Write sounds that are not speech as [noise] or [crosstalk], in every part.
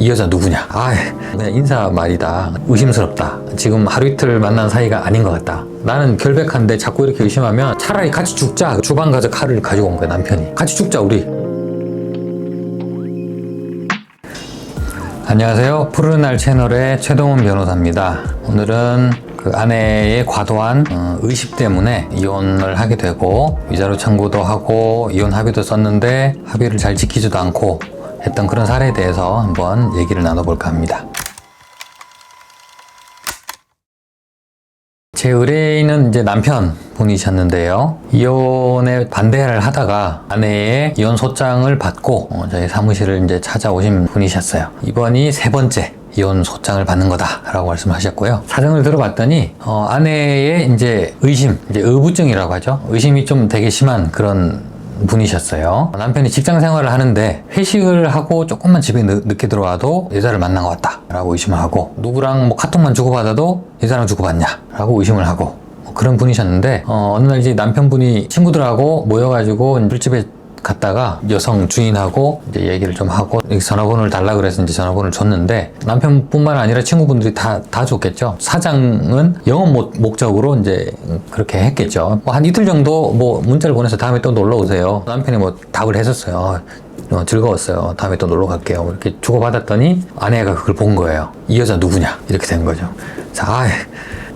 이 여자 누구냐? 아, 그냥 인사 말이다. 의심스럽다. 지금 하루 이틀 만난 사이가 아닌 것 같다. 나는 결백한데 자꾸 이렇게 의심하면 차라리 같이 죽자. 주방 가서 칼을 가지고 온 거야, 남편이. 같이 죽자, 우리. 안녕하세요. 푸르른 날 채널의 최동훈 변호사입니다. 오늘은 그 아내의 과도한 어, 의식 때문에 이혼을 하게 되고 위자료 청구도 하고 이혼 합의도 썼는데 합의를 잘 지키지도 않고 했던 그런 사례에 대해서 한번 얘기를 나눠볼까 합니다. 제 의뢰인은 이제 남편 분이셨는데요. 이혼에 반대를 하다가 아내의 이혼 소장을 받고 어, 저희 사무실을 이제 찾아오신 분이셨어요. 이번이 세 번째 이혼 소장을 받는 거다라고 말씀하셨고요. 사정을 들어봤더니 어, 아내의 이제 의심, 이제 의부증이라고 하죠. 의심이 좀 되게 심한 그런 분이셨어요. 남편이 직장 생활을 하는데 회식을 하고 조금만 집에 늦, 늦게 들어와도 여자를 만난 것 같다 라고 의심을 하고 누구랑 뭐 카톡만 주고받아도 여자랑 주고받냐 라고 의심을 하고 뭐 그런 분이셨는데 어, 어느 날 이제 남편분이 친구들하고 모여가지고 술집에 갔다가 여성 주인하고 이제 얘기를 좀 하고 전화번호를 달라 그래서 이제 전화번호를 줬는데 남편뿐만 아니라 친구분들이 다, 다 줬겠죠. 사장은 영업 목- 목적으로 이제 그렇게 했겠죠. 뭐 한 이틀 정도 뭐 문자를 보내서 다음에 또 놀러 오세요. 남편이 뭐 답을 했었어요. 어, 즐거웠어요. 다음에 또 놀러 갈게요. 이렇게 주고받았더니 아내가 그걸 본 거예요. 이 여자 누구냐? 이렇게 된 거죠. 자, 아,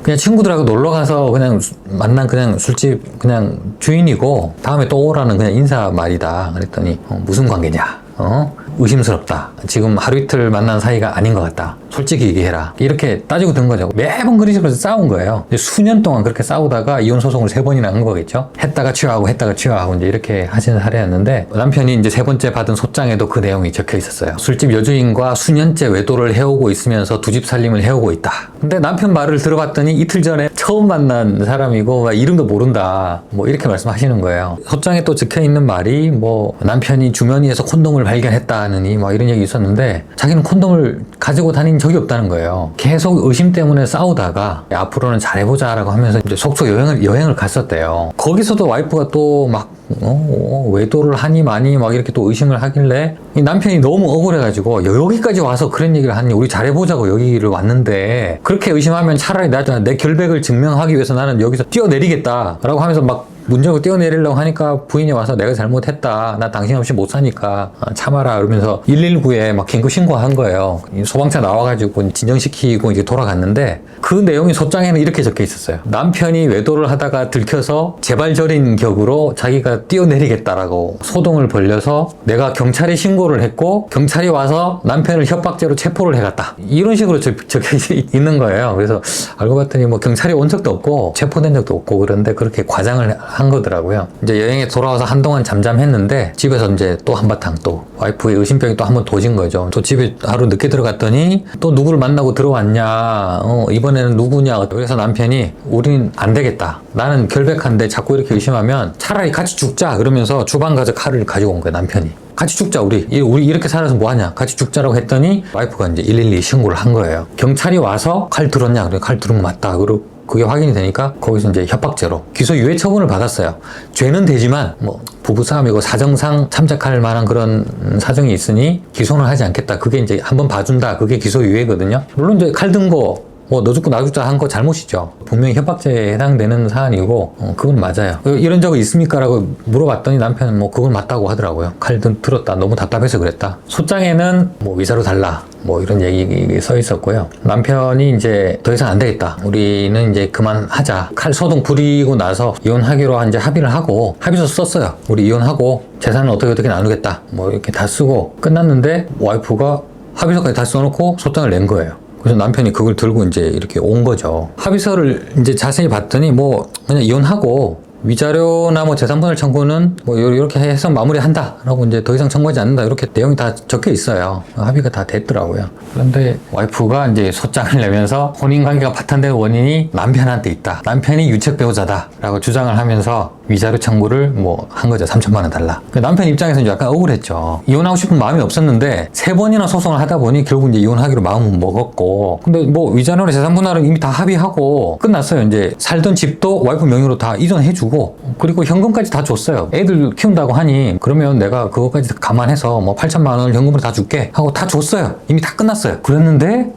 그냥 친구들하고 놀러 가서 그냥 수- 만난 그냥 술집 그냥 주인이고 다음에 또 오라는 그냥 인사 말이다. 그랬더니 어, 무슨 관계냐? 어? 의심스럽다. 지금 하루 이틀 만난 사이가 아닌 것 같다. 솔직히 얘기해라. 이렇게 따지고 든 거죠. 매번 그런 식으로 싸운 거예요. 수년 동안 그렇게 싸우다가 이혼 소송을 세 번이나 한 거겠죠. 했다가 취하하고 했다가 취하하고 이제 이렇게 하시는 사례였는데 남편이 이제 세 번째 받은 소장에도 그 내용이 적혀 있었어요. 술집 여주인과 수년째 외도를 해오고 있으면서 두 집 살림을 해오고 있다. 근데 남편 말을 들어봤더니 이틀 전에 처음 만난 사람이고 막 이름도 모른다. 뭐 이렇게 말씀하시는 거예요. 소장에 또 적혀 있는 말이 뭐 남편이 주머니에서 콘돔을 발견했다 느니 막 이런 얘기 있었는데 자기는 콘돔을 가지고 다닌 적이 없다는 거예요. 계속 의심 때문에 싸우다가 앞으로는 잘해보자라고 하면서 이제 속초 여행을 여행을 갔었대요. 거기서도 와이프가 또 막 어, 어, 외도를 하니 마니 막 이렇게 또 의심을 하길래 이 남편이 너무 억울해가지고 여- 여기까지 와서 그런 얘기를 하니 우리 잘해보자고 여기를 왔는데 그렇게 의심하면 차라리 나, 내 결백을 증명하기 위해서 나는 여기서 뛰어내리겠다라고 하면서 막 문제고 뛰어내리려고 하니까 부인이 와서 내가 잘못했다. 나 당신 없이 못 사니까 아, 참아라. 그러면서 119에 막 긴급 신고한 거예요. 이 소방차 나와가지고 진정시키고 이제 돌아갔는데 그 내용이 소장에는 이렇게 적혀 있었어요. 남편이 외도를 하다가 들켜서 재발절인 격으로 자기가 뛰어내리겠다라고 소동을 벌려서 내가 경찰에 신고를 했고 경찰이 와서 남편을 협박죄로 체포를 해갔다. 이런 식으로 적- 적혀 있는 거예요. 그래서 알고 봤더니 뭐 경찰이 온 적도 없고 체포된 적도 없고 그런데 그렇게 과장을 한 거더라고요. 이제 여행에 돌아와서 한동안 잠잠했는데 집에서 이제 또 한바탕 또 와이프의 의심병이 또 한번 도진 거죠. 또 집에 하루 늦게 들어갔더니 또 누구를 만나고 들어왔냐. 어, 이번에는 누구냐. 그래서 남편이 우린 안 되겠다. 나는 결백한데 자꾸 이렇게 의심하면 차라리 같이 죽자. 그러면서 주방 가서 칼을 가지고 온 거야 남편이. 같이 죽자 우리. 이- 우리 이렇게 살아서 뭐하냐? 같이 죽자라고 했더니 와이프가 이제 112 신고를 한 거예요. 경찰이 와서 칼 들었냐? 그래 칼 들은 거 맞다. 그리고 그게 확인이 되니까 거기서 이제 협박죄로 기소 유예 처분을 받았어요. 죄는 되지만 뭐 부부 싸움이고 사정상 참작할 만한 그런 음, 사정이 있으니 기소는 하지 않겠다. 그게 이제 한번 봐준다. 그게 기소 유예거든요. 물론 이제 칼 든 거 뭐너 죽고 나 죽자 한 거 잘못이죠. 분명히 협박죄에 해당되는 사안이고 어, 그건 맞아요. 어, 이런 적이 있습니까?라고 물어봤더니 남편은 뭐 그건 맞다고 하더라고요. 칼 든- 들었다. 너무 답답해서 그랬다. 소장에는 뭐 위자료 달라. 뭐 이런 얘기 써 있었고요. 남편이 이제 더 이상 안 되겠다. 우리는 이제 그만하자. 칼 소동 부리고 나서 이혼하기로 이제 합의를 하고 합의서 썼어요. 우리 이혼하고 재산은 어떻게 어떻게 나누겠다. 뭐 이렇게 다 쓰고 끝났는데 와이프가 합의서까지 다 써놓고 소장을 낸 거예요. 그래서 남편이 그걸 들고 이제 이렇게 온 거죠. 합의서를 이제 자세히 봤더니 뭐 그냥 이혼하고 위자료나 뭐 재산분할 청구는 뭐 요- 요렇게 해서 마무리한다라고 이제 더 이상 청구하지 않는다 이렇게 내용이 다 적혀 있어요. 합의가 다 됐더라고요. 그런데 와이프가 이제 소장을 내면서 혼인 관계가 파탄된 원인이 남편한테 있다. 남편이 유책 배우자다라고 주장을 하면서 위자료 청구를 뭐 한 거죠. 3천만 원 달라. 그 남편 입장에서는 약간 억울했죠. 이혼하고 싶은 마음이 없었는데 세 번이나 소송을 하다 보니 결국 이제 이혼하기로 마음은 먹었고 근데 뭐 위자료나 재산 분할은 이미 다 합의하고 끝났어요. 이제 살던 집도 와이프 명의로 다 이전해주고 그리고 현금까지 다 줬어요. 애들 키운다고 하니 그러면 내가 그것까지 감안해서 뭐 8천만 원을 현금으로 다 줄게 하고 다 줬어요. 이미 다 끝났어요. 그랬는데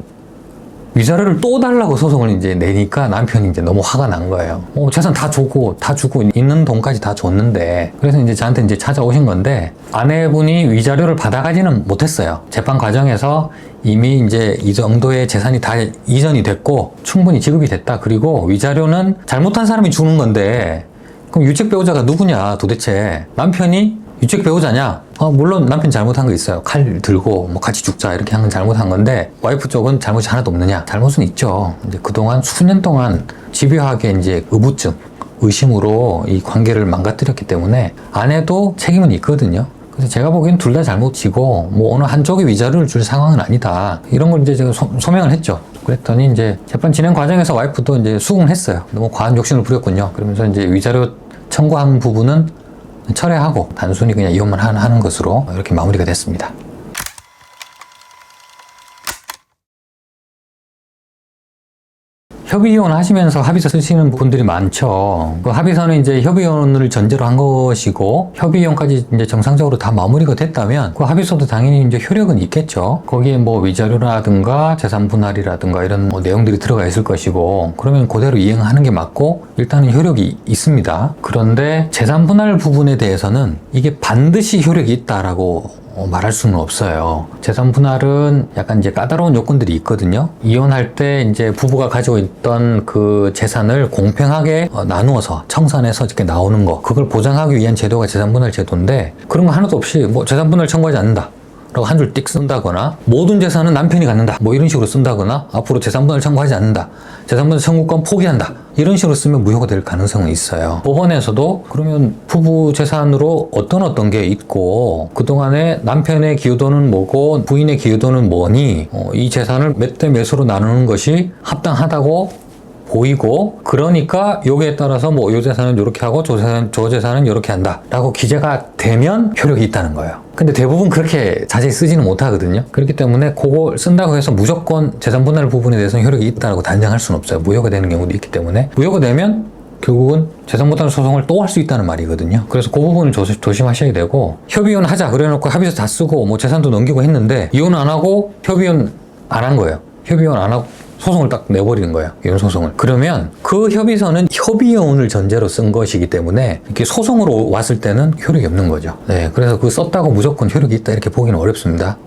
위자료를 또 달라고 소송을 이제 내니까 남편이 이제 너무 화가 난 거예요. 어, 재산 다 주고, 다 주고, 있는 돈까지 다 줬는데. 그래서 이제 저한테 이제 찾아오신 건데, 아내분이 위자료를 받아가지는 못했어요. 재판 과정에서 이미 이제 이 정도의 재산이 다 이전이 됐고, 충분히 지급이 됐다. 그리고 위자료는 잘못한 사람이 주는 건데, 그럼 유책 배우자가 누구냐, 도대체. 남편이 유책 배우자냐? 어, 물론 남편 잘못한 거 있어요. 칼 들고 뭐 같이 죽자 이렇게 한 건 잘못한 건데 와이프 쪽은 잘못이 하나도 없느냐? 잘못은 있죠. 이제 그동안 수년 동안 집요하게 이제 의부증, 의심으로 이 관계를 망가뜨렸기 때문에 아내도 책임은 있거든요. 그래서 제가 보기엔 둘 다 잘못이고 뭐 어느 한쪽이 위자료를 줄 상황은 아니다. 이런 걸 이제 제가 소, 소명을 했죠. 그랬더니 이제 재판 진행 과정에서 와이프도 이제 수긍을 했어요. 너무 과한 욕심을 부렸군요. 그러면서 이제 위자료 청구한 부분은 철회하고 단순히 그냥 이혼만 하는- 것으로 이렇게 마무리가 됐습니다. 협의이혼 하시면서 합의서 쓰시는 분들이 많죠. 그 합의서는 이제 협의이혼을 전제로 한 것이고 협의이혼까지 이제 정상적으로 다 마무리가 됐다면 그 합의서도 당연히 이제 효력은 있겠죠. 거기에 뭐 위자료라든가 재산 분할이라든가 이런 뭐 내용들이 들어가 있을 것이고 그러면 그대로 이행하는 게 맞고 일단은 효력이 있습니다. 그런데 재산 분할 부분에 대해서는 이게 반드시 효력이 있다라고 어, 말할 수는 없어요. 재산 분할은 약간 이제 까다로운 요건들이 있거든요. 이혼할 때 이제 부부가 가지고 있던 그 재산을 공평하게 어, 나누어서 청산해서 이렇게 나오는 거. 그걸 보장하기 위한 제도가 재산 분할 제도인데 그런 거 하나도 없이 뭐 재산 분할 청구하지 않는다. 라고 한 줄 띡 쓴다거나 모든 재산은 남편이 갖는다. 뭐 이런 식으로 쓴다거나 앞으로 재산분할 청구하지 않는다. 재산분할 청구권 포기한다. 이런 식으로 쓰면 무효가 될 가능성은 있어요. 법원에서도 그러면 부부 재산으로 어떤 어떤 게 있고 그동안에 남편의 기여도는 뭐고 부인의 기여도는 뭐니 어, 이 재산을 몇 대 몇으로 나누는 것이 합당하다고 보이고 그러니까 여기에 따라서 뭐 요 재산은 이렇게 하고 저 재산 저 재산은 이렇게 한다라고 기재가 되면 효력이 있다는 거예요. 근데 대부분 그렇게 자세히 쓰지는 못하거든요. 그렇기 때문에 그걸 쓴다고 해서 무조건 재산 분할 부분에 대해서는 효력이 있다고 단정할 수는 없어요. 무효가 되는 경우도 있기 때문에 무효가 되면 결국은 재산 분할 소송을 또 할 수 있다는 말이거든요. 그래서 그 부분을 조심, 조심 하셔야 되고 협의혼 하자 그래놓고 합의서 다 쓰고 뭐 재산도 넘기고 했는데 이혼 안 하고 협의혼 안 한 거예요. 협의혼 안 하고 소송을 딱 내버리는 거예요. 이혼 소송을. 그러면 그 협의서는 협의혼을 전제로 쓴 것이기 때문에 이렇게 소송으로 왔을 때는 효력이 없는 거죠. 네. 그래서 그 썼다고 무조건 효력이 있다 이렇게 보기는 어렵습니다.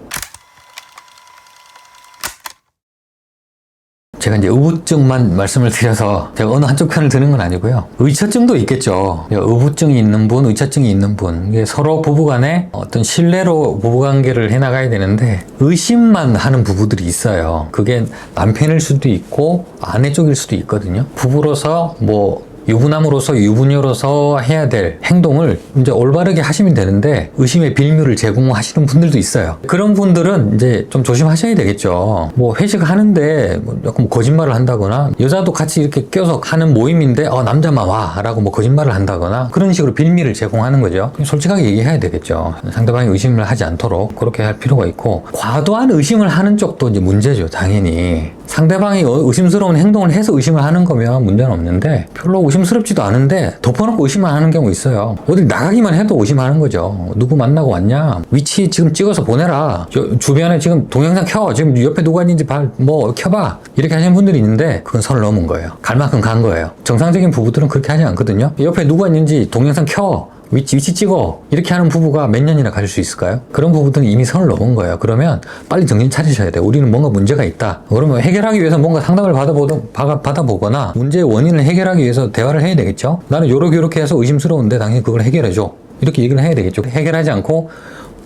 제가 이제 의부증만 말씀을 드려서 제가 어느 한쪽 편을 드는 건 아니고요. 의처증도 있겠죠. 의부증이 있는 분, 의처증이 있는 분. 서로 부부간에 어떤 신뢰로 부부관계를 해나가야 되는데 의심만 하는 부부들이 있어요. 그게 남편일 수도 있고 아내 쪽일 수도 있거든요. 부부로서 뭐 유부남으로서 유부녀로서 해야 될 행동을 이제 올바르게 하시면 되는데 의심의 빌미를 제공하시는 분들도 있어요. 그런 분들은 이제 좀 조심하셔야 되겠죠. 뭐 회식하는데 뭐 약간 뭐 거짓말을 한다거나 여자도 같이 이렇게 껴서 하는 모임인데 어 남자만 와라고 뭐 거짓말을 한다거나 그런 식으로 빌미를 제공하는 거죠. 솔직하게 얘기해야 되겠죠. 상대방이 의심을 하지 않도록 그렇게 할 필요가 있고 과도한 의심을 하는 쪽도 이제 문제죠. 당연히 상대방이 어- 의심스러운 행동을 해서 의심을 하는 거면 문제는 없는데 별로 의심 스럽지도 않은데 덮어놓고 의심만 하는 경우 있어요. 어디 나가기만 해도 의심하는 거죠. 누구 만나고 왔냐? 위치 지금 찍어서 보내라. 저- 주변에 지금 동영상 켜. 지금 옆에 누가 있는지 발, 뭐 켜봐. 이렇게 하시는 분들이 있는데 그건 선을 넘은 거예요. 갈 만큼 간 거예요. 정상적인 부부들은 그렇게 하지 않거든요. 옆에 누가 있는지 동영상 켜. 위치, 위치 찍어. 이렇게 하는 부부가 몇 년이나 가질 수 있을까요? 그런 부부들은 이미 선을 넘은 거예요. 그러면 빨리 정신 차리셔야 돼요. 우리는 뭔가 문제가 있다. 그러면 해결하기 위해서 뭔가 상담을 받아보던, 받아- 받아보거나 문제의 원인을 해결하기 위해서 대화를 해야 되겠죠? 나는 요렇게 요렇게 해서 의심스러운데 당연히 그걸 해결해줘. 이렇게 얘기를 해야 되겠죠. 해결하지 않고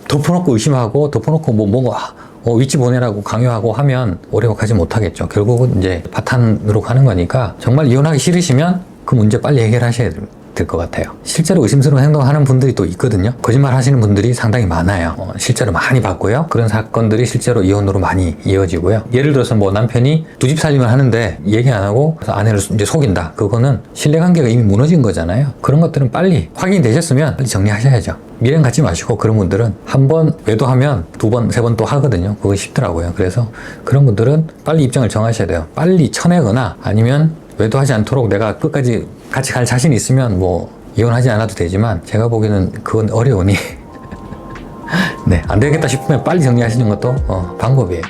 덮어놓고 의심하고 덮어놓고 뭐 뭔가 어, 위치 보내라고 강요하고 하면 오래 가지 못하겠죠. 결국은 이제 파탄으로 가는 거니까 정말 이혼하기 싫으시면 그 문제 빨리 해결하셔야 됩니다. 될것 같아요. 실제로 의심스러운 행동하는 분들이 또 있거든요. 거짓말 하시는 분들이 상당히 많아요. 어, 실제로 많이 봤고요. 그런 사건들이 실제로 이혼으로 많이 이어지고요. 예를 들어서 뭐 남편이 두 집 살림을 하는데 얘기 안 하고 아내를 이제 속인다. 그거는 신뢰관계가 이미 무너진 거잖아요. 그런 것들은 빨리 확인되셨으면 빨리 정리하셔야죠. 미련 갖지 마시고 그런 분들은 한 번 외도하면 두 번, 세 번 또 하거든요. 그거 쉽더라고요. 그래서 그런 분들은 빨리 입장을 정하셔야 돼요. 빨리 쳐내거나 아니면 외도하지 않도록 내가 끝까지 같이 갈 자신 있으면 뭐 이혼하지 않아도 되지만 제가 보기에는 그건 어려우니 [laughs] 네, 안 되겠다 싶으면 빨리 정리하시는 것도 어, 방법이에요.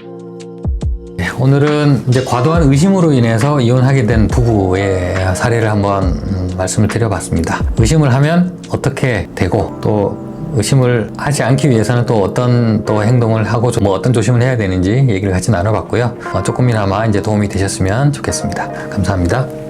네, 오늘은 이제 과도한 의심으로 인해서 이혼하게 된 부부의 사례를 한번 음, 말씀을 드려봤습니다. 의심을 하면 어떻게 되고 또 의심을 하지 않기 위해서는 또 어떤 또 행동을 하고 좀뭐 어떤 조심을 해야 되는지 얘기를 같이 나눠봤고요. 어, 조금이나마 이제 도움이 되셨으면 좋겠습니다. 감사합니다.